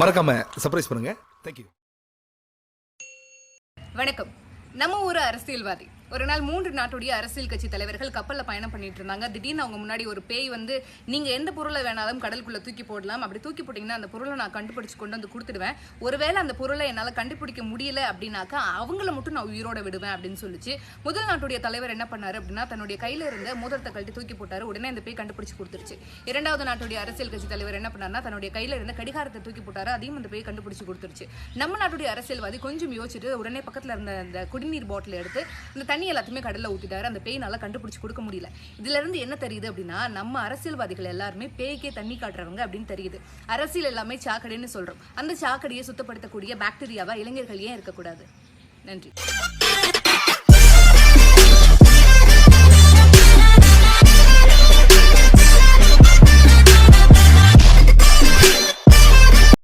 மறக்காம சர்ப்ரைஸ் பண்ணுங்க. தேங்க்யூ வணக்கம். நம்ம ஊர் அரசியல்வாதி. ஒரு நாள் மூன்று நாட்டுடைய அரசியல் கட்சி தலைவர்கள் கப்பலில் பயணம் பண்ணிட்டு இருந்தாங்க. திடீர்னு அவங்க முன்னாடி ஒரு பேய் வந்து நீங்க எந்த பொருளை வேணாலும் கடலுக்குள்ள தூக்கி போடலாம். அப்படி தூக்கி போட்டீங்கன்னா அந்த பொருளை நான் கண்டுபிடிச்சு கொண்டு வந்து கொடுத்துடுவேன். ஒருவேளை அந்த பொருளை என்னால் கண்டுபிடிக்க முடியல அப்படின்னாக்கா அவங்கள மட்டும் நான் உயிரோட விடுவேன் அப்படின்னு சொல்லிச்சு. முதல் நாட்டுடைய தலைவர் என்ன பண்ணாரு அப்படின்னா தன்னுடைய கையில இருந்த மோதிரத்தை கழட்டி தூக்கி போட்டாரு. உடனே அந்த பேய் கண்டுபிடிச்சு கொடுத்துருச்சு. இரண்டாவது நாட்டுடைய அரசியல் கட்சி தலைவர் என்ன பண்ணார்னா தன்னுடைய கையில இருந்த கடிகாரத்தை தூக்கி போட்டாரு. அதையும் அந்த பேய் கண்டுபிடிச்சு கொடுத்துருச்சு. நம்ம நாட்டுடைய அரசியல்வாதி கொஞ்சம் யோசிச்சுட்டு உடனே பக்கத்துல இருந்த அந்த குடிநீர் பாட்டில் எடுத்து அந்த தண்ணி எல்லாத்தையுமே கடல்ல ஊத்திட்டாரு. அந்த பேய் நல்லா கண்டுபிடிச்சு கொடுக்க முடியல. இதுல இருந்து என்ன தெரியுது அப்படின்னா நம்ம அரசியல்வாதிகள் எல்லாருமே பேய்க்கே தண்ணி காட்டுறவங்க அப்படின்னு தெரியுது. அரசியல் எல்லாமே சாக்கடைன்னு சொல்றோம். அந்த சாக்கடையை சுத்தப்படுத்தக்கூடிய பாக்டீரியாவா இளைஞர்கள் ஏன் இருக்கக்கூடாது? நன்றி.